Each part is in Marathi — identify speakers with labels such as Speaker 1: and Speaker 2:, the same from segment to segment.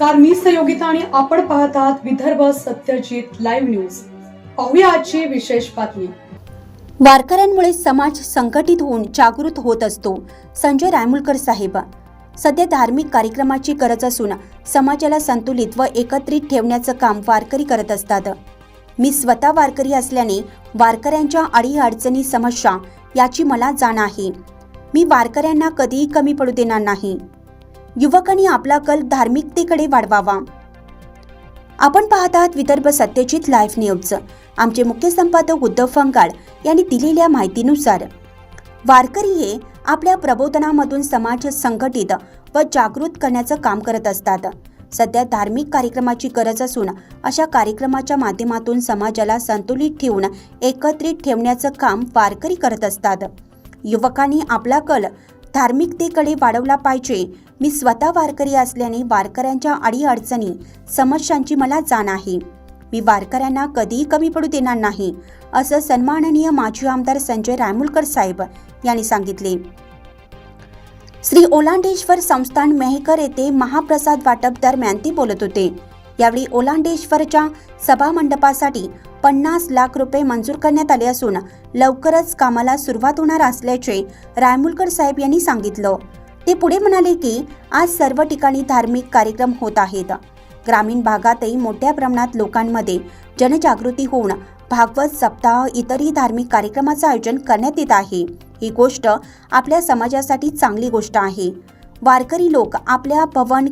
Speaker 1: नमस्कार मी सहयोगिता आणि आपण पाहत आहात विदर्भ सत्यजित लाईव्ह न्यूज. पाहूया आजची विशेष बातमी.
Speaker 2: वारकऱ्यांमुळे समाज संघटित होऊन जागृत होत असतो संजय रायमुलकर साहेब. सध्या धार्मिक कार्यक्रमाची गरज असून समाजाला संतुलित व एकत्रित ठेवण्याचं काम वारकरी करत असतात. मी स्वतः वारकरी असल्याने वारकऱ्यांच्या अडीअडचणी समस्या याची मला जाण आहे. मी वारकऱ्यांना कधीही कमी पडू देणार नाही. युवकांनी आपला कल धार्मिकतेकडे वाढवावा. आपण पाहत आहात विदर्भ सत्यजित लाईव्ह न्यूज. आमचे मुख्य संपादक उद्धव फंगाळ यांनी दिलेल्या माहितीनुसार वारकरी हे आपल्या प्रबोधनामधून समाज संघटित व जागृत करण्याचं काम करत असतात. सध्या धार्मिक कार्यक्रमाची गरज असून अशा कार्यक्रमाच्या माध्यमातून समाजाला संतुलित ठेवून एकत्रित ठेवण्याचं काम वारकरी करत असतात. युवकांनी आपला कल धार्मिकतेकडे वाढवला पाहिजे मी स्वतः वारकरी असल्याने वारकऱ्यांच्या अडीअडचणी समस्यांची मला जाण आहे. मी वारकऱ्यांना कधीही कमी पडू देणार नाही असं सन्माननीय माजी आमदार संजय रायमुलकर साहेब यांनी सांगितले. श्री ओलांडेश्वर संस्थान मेहकर येथे महाप्रसाद वाटप दरम्यान ते बोलत होते. यावेळी ओलांडेश्वरच्या सभामंडपासाठी पन्नास लाख रुपये मंजूर करण्यात आले असून लवकरच कामाला सुरुवात होणार असल्याचे रायमुलकर साहेब यांनी सांगितलं. ते पुढे म्हणाले की आज सर्व ठिकाणी धार्मिक कार्यक्रम होत आहेत. ग्रामीण भागातही मोठ्या प्रमाणात लोकांमध्ये जनजागृती होऊन भागवत सप्ताह इतरही धार्मिक कार्यक्रमाचं आयोजन करण्यात येत आहे. ही गोष्ट आपल्या समाजासाठी चांगली गोष्ट आहे. वारकरी लोक आपल्या भवन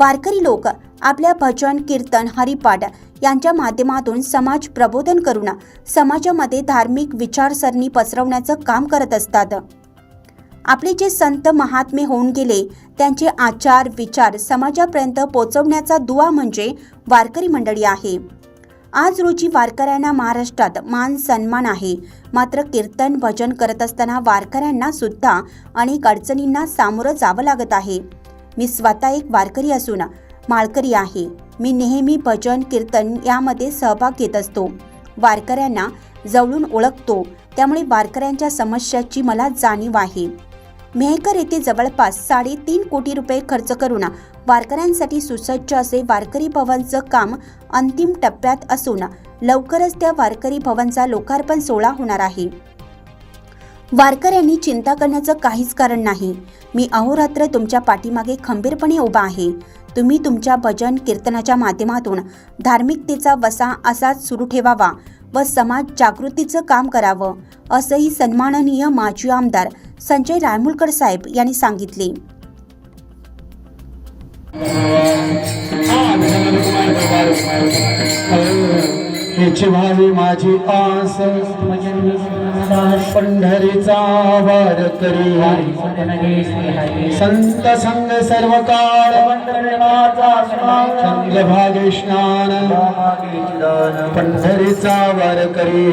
Speaker 2: वारकरी लोक आपल्या भजन कीर्तन हरिपाठ यांच्या माध्यमातून समाज प्रबोधन करून समाजामध्ये धार्मिक विचारसरणी पसरवण्याचं काम करत असतात. आपले जे संत महात्मे होऊन गेले त्यांचे आचार विचार समाजापर्यंत पोचवण्याचा दुवा म्हणजे वारकरी मंडळी आहे. आज रोजी वारकऱ्यांना महाराष्ट्रात मान सन्मान आहे. मात्र कीर्तन भजन करत असताना वारकऱ्यांना सुद्धा अनेक अडचणींना सामोरं जावं लागत आहे. मी स्वतः एक वारकरी असून माळकरी आहे. मी नेहमी भजन कीर्तन यामध्ये सहभाग घेत असतो. वारकऱ्यांना जवळून ओळखतो. त्यामुळे वारकऱ्यांच्या समस्याची मला जाणीव आहे. मेहकर येथे जवळपास साडेतीन कोटी रुपये खर्च करून वारकऱ्यांसाठी सुसज्ज असे वारकरी भवनचं काम अंतिम टप्प्यात असून लवकरच त्या वारकरी भवनचा लोकार्पण सोहळा होणार आहे. वारकऱ्यांनी चिंता करण्याचं काहीच कारण नाही. मी अहोरात्र तुमच्या पाठीमागे खंबीरपणे उभा आहे. तुम्ही तुमच्या भजन कीर्तनाच्या माध्यमातून धार्मिकतेचा वसा असाच सुरू ठेवावा व समाज जागृतीचं काम करावं असंही सन्माननीय माजी आमदार संजय रायमुलकर साहेब यांनी सांगितले.
Speaker 3: माझी आस पंढरीचा वार करी संत संग सर्व काळ चंद्रभागे स्नान पंढरीचा वार करी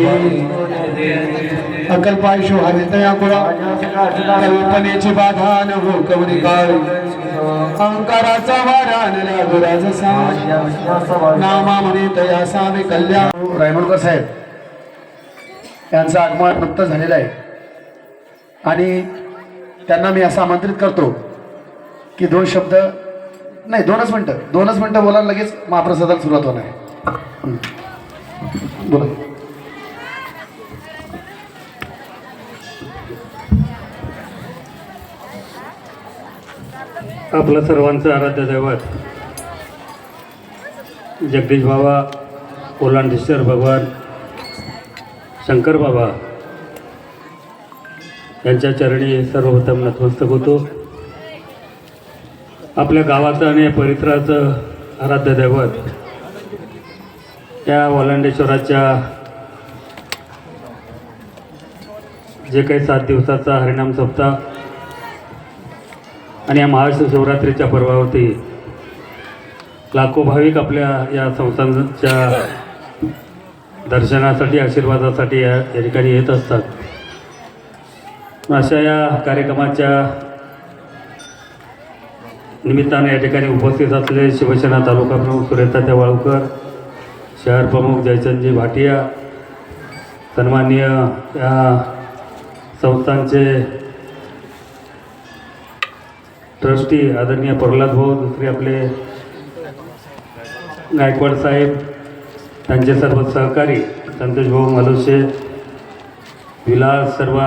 Speaker 3: अकल्पायुष व्हावे तया कुळा कल्पनेची बाधा न हो कवरी काळ. अहंकाराचा वारा आणला गुराज नामा म्हणे तया सावे कल्याण. रायमणकर साहेब यांचं आगमन नुकतं झालेलं आहे. आणि त्यांना मी असं आमंत्रित करतो की दोन शब्द नाही दोनच मिनटं. दोनच मिनटं बोला लगेच महाप्रसादाला सुरुवात होणार आहे. बोला.
Speaker 4: आपलं सर्वांचं आराध्य दैवत. जगदीश बाबा ओलांडेश्वर भगवान शंकर बाबा यांच्या चरणी सर्वप्रथम नतमस्तक होतो. आपल्या गावाचं आणि परिसराचं आराध्य दैवत या ओलांडेश्वराच्या जे काही सात दिवसाचा हरिणाम सप्ताह आणि या महाशिवरात्रीच्या पर्वावरती लाखो भाविक आपल्या या संस्थांच्या दर्शनासाठी आशीर्वादासाठी या या ठिकाणी येत असतात. अशा या कार्यक्रमाच्या निमित्ताने या ठिकाणी उपस्थित असलेले शिवसेना तालुका प्रमुख सुरेता वाळूकर शहर प्रमुख जयचंदजी भाटिया सन्माननीय या संस्थांचे ट्रस्टी आदरणीय प्रल्हाद भाऊ दुसरे आपले गायकवाड साहेब त्यांचे सर्व सहकारी संतोष भाऊ मलुशे विलास सर्व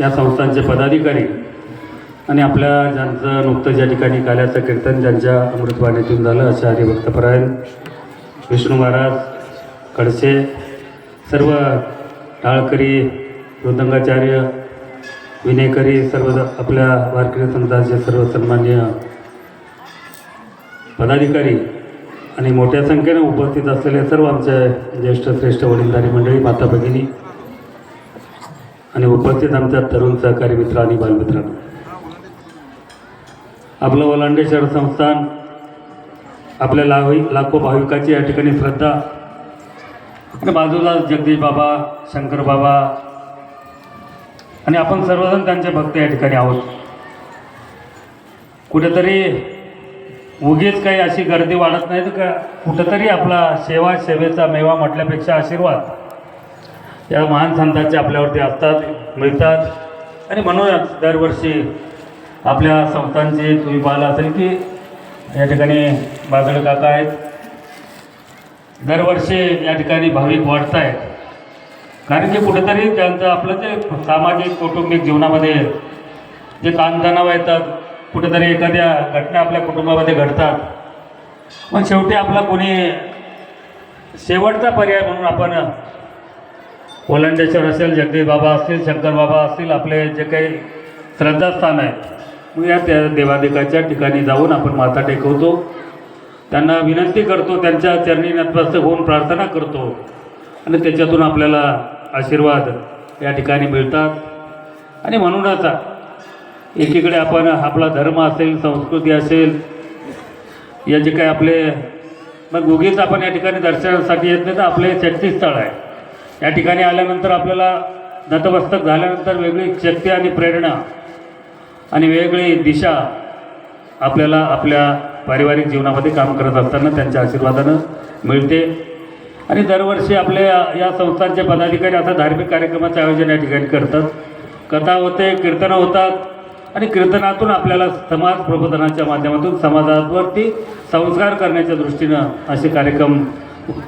Speaker 4: या संस्थांचे पदाधिकारी आणि आपल्या ज्यांचं नुकतंच या ठिकाणी काल्याचं कीर्तन ज्यांच्या अमृतवाणीतून झालं अशा हरिभक्तपरायण विष्णू महाराज खडसे सर्व टाळकरी मृदंगाचार्य विनयकरी सर्व आपल्या वारकरी समाजाचे सर्व सन्मान्य पदाधिकारी आणि मोठ्या संख्येने उपस्थित असलेले सर्व आमचे ज्येष्ठ श्रेष्ठ वडीलधारी मंडळी माता भगिनी आणि उपस्थित आमच्या तरुण सहकारी मित्र आणि बालमित्रांनो. आपलं वलांडे शहर संस्थान आपल्या लावी लाखो भाविकाची या ठिकाणी श्रद्धा. बाजूला जगदीश बाबा शंकर बाबा आणि आपण सर्वजण त्यांचे भक्त या ठिकाणी आहोत. कुठेतरी उगीच काही अशी गर्दी वाढत नाही तर का कुठंतरी आपला सेवा सेवेचा मेवा म्हटल्यापेक्षा आशीर्वाद या महान संतांचे आपल्यावरती असतात मिळतात. आणि म्हणूनच दरवर्षी आपल्या संस्थांचे तुम्ही पाहिलं असेल की या ठिकाणी बागडे काका आहेत. दरवर्षी या ठिकाणी भाविक वाढत आहेत कारण की कुठेतरी त्यांचं आपलं जे सामाजिक कौटुंबिक जीवनामध्ये जे ताणतणाव येतात कुठेतरी एखाद्या घटना आपल्या कुटुंबामध्ये घडतात. पण शेवटी आपला कोणी शेवटचा पर्याय म्हणून आपण ओलांडेश्वर असेल जगदीश बाबा असतील शंकर बाबा असतील आपले जे काही श्रद्धास्थान आहे मग या त्या देवादेकाच्या ठिकाणी जाऊन आपण माथा टेकवतो. त्यांना विनंती करतो त्यांच्या चरणी नतमस्तक होऊन प्रार्थना करतो. आणि त्याच्यातून आपल्याला आशीर्वाद या ठिकाणी मिळतात. आणि म्हणूनच एकीकडे आपण आपला धर्म असेल संस्कृती असेल या जे काही आपले मग उगीच आपण या ठिकाणी दर्शनासाठी येत नाही तर आपले शक्तीस्थळ आहे. या ठिकाणी आल्यानंतर आपल्याला नतमस्तक झाल्यानंतर वेगळी शक्ती आणि प्रेरणा आणि वेगळी दिशा आपल्याला आपल्या पारिवारिक जीवनामध्ये काम करत असताना त्यांच्या आशीर्वादानं मिळते. आणि दरवर्षी आपल्या या संस्थांचे पदाधिकारी आता धार्मिक कार्यक्रमाचं आयोजन या ठिकाणी करतात. कथा होते कीर्तनं होतात आणि कीर्तनातून आपल्याला समाज प्रबोधनाच्या माध्यमातून समाजावरती संस्कार करण्याच्या दृष्टीनं असे कार्यक्रम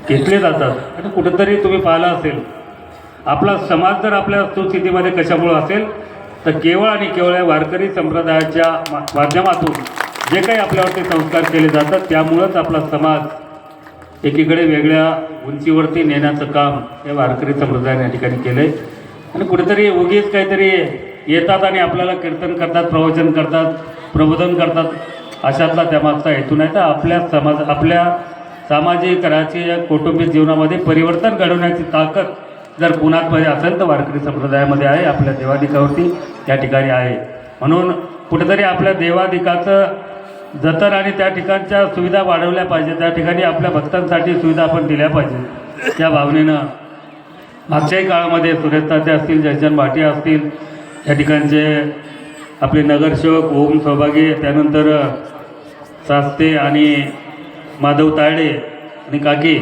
Speaker 4: घेतले जातात. आणि कुठंतरी तुम्ही पाहिलं असेल आपला समाज जर आपल्या सुस्थितीमध्ये कशामुळं असेल तर केवळ आणि केवळ या वारकरी संप्रदायाच्या मा माध्यमातून जे काही आपल्यावरती संस्कार केले जातात त्यामुळंच आपला समाज एकीकडे वेगळ्या उंचीवरती नेण्याचं काम या वारकरी संप्रदायाने या ठिकाणी केलं आहे आणि कुठेतरी उगीच काहीतरी येतात आणि आपल्याला कीर्तन करतात प्रवचन करतात प्रबोधन करतात अशातला त्यामागचा हेतू नाही. तर आपल्या समाज आपल्या सामाजिक राजकीय कौटुंबिक जीवनामध्ये परिवर्तन घडवण्याची ताकद जर कुणामध्ये असेल तर वारकरी संप्रदायामध्ये आहे आपल्या देवादिकावरती त्या ठिकाणी आहे. म्हणून कुठेतरी आपल्या देवादिकाचं जतन आणि त्या ठिकाणच्या सुविधा वाढवल्या पाहिजे. त्या ठिकाणी आपल्या भक्तांसाठी सुविधा आपण दिल्या पाहिजे. त्या भावनेनं मागच्याही काळामध्ये सुरेश तात्या असतील जयचंद भाटिया असतील या ठिकाणचे आपले नगरसेवक ओम सौभागी त्यानंतर सास्ते आणि माधव तायडे आणि काकी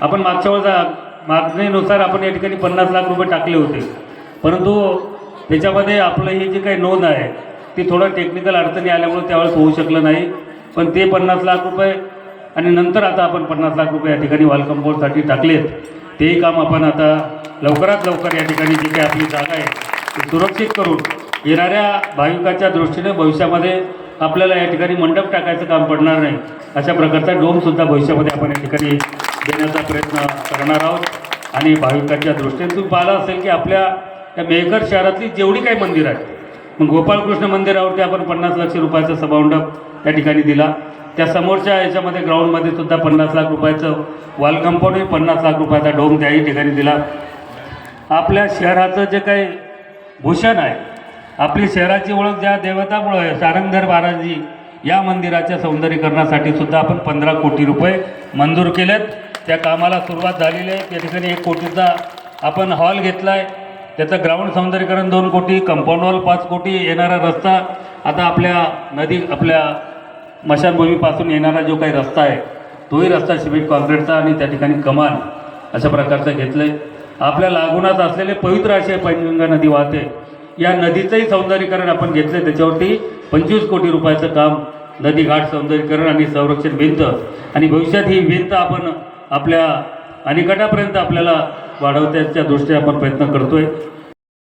Speaker 4: आपण मागच्या वेळेला मागणीनुसार आपण या ठिकाणी पन्नास लाख रुपये टाकले होते. परंतु त्याच्यामध्ये आपलं ही जी काही नोंद आहे ती थोडं टेक्निकल अडचणी आल्यामुळे त्यावेळेस होऊ शकलं नाही. पण ते पन्नास लाख रुपये आणि नंतर आता आपण पन्नास लाख रुपये या ठिकाणी वॉल कंपाऊंडसाठी टाकलेत. तेही काम आपण आता लवकरात लवकर या ठिकाणी जी काही आपली जागा आहे ती सुरक्षित करून येणाऱ्या भाविकाच्या दृष्टीने भविष्यामध्ये आपल्याला या ठिकाणी मंडप टाकायचं काम पडणार नाही. अशा प्रकारचा डोमसुद्धा भविष्यामध्ये आपण या ठिकाणी देण्याचा प्रयत्न करणार आहोत. आणि भाविकांच्या दृष्टीने तुम्ही पाहिलं असेल की आपल्या या मेहकर शहरातली जेवढी काही मंदिरं आहेत गोपाळकृष्ण गोपालकृष्ण मंदिरावरती आपण पन्नास लक्ष रुपयाचा सभामंडप त्या ठिकाणी दिला. त्या समोरच्या याच्यामध्ये ग्राउंडमध्ये सुद्धा पन्नास लाख रुपयाचं वॉल कंपाऊंडही पन्नास लाख रुपयाचा डोम त्याही ठिकाणी दिला. आपल्या शहराचं जे काही भूषण आहे आपली शहराची ओळख ज्या देवतामुळं आहे सारंगधर महाराजी या मंदिराच्या सौंदर्यीकरणासाठी सुद्धा आपण पंधरा कोटी रुपये मंजूर केलेत. त्या कामाला सुरुवात झालेली आहे. त्या ठिकाणी एक कोटीचा आपण हॉल घेतला आहे त्याचं ग्राउंड सौंदर्यीकरण दोन कोटी कंपाऊंड वॉल पाच कोटी येणारा रस्ता आता आपल्या नदी आपल्या मशानभूमीपासून येणारा जो काही रस्ता आहे तोही रस्ता सिमेंट कॉन्क्रीटचा आणि त्या ठिकाणी कमान अशा प्रकारचं घेतलं आहे आपल्या लागूनच असलेले पवित्र असे पैनगंगा नदी वाहते. या नदीचंही सौंदर्यीकरण आपण घेतलं त्याच्यावरती पंचवीस कोटी रुपयाचं काम नदी घाट सौंदर्यीकरण आणि संरक्षण भिंत आणि भविष्यात ही भिंत आपण आपल्या आणि गटापर्यंत आपल्याला वाढवण्याच्या दृष्टीने आपण प्रयत्न करतोय.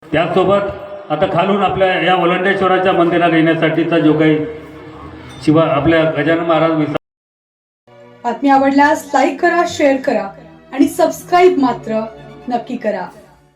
Speaker 4: त्याचसोबत आता खालून आपल्या या वलंडेश्वराच्या मंदिरात येण्यासाठीचा जो काही शिवा आपल्या गजानन महाराज विसा
Speaker 1: बातमी आवडल्यास लाईक करा शेअर करा आणि सबस्क्राईब मात्र नक्की करा.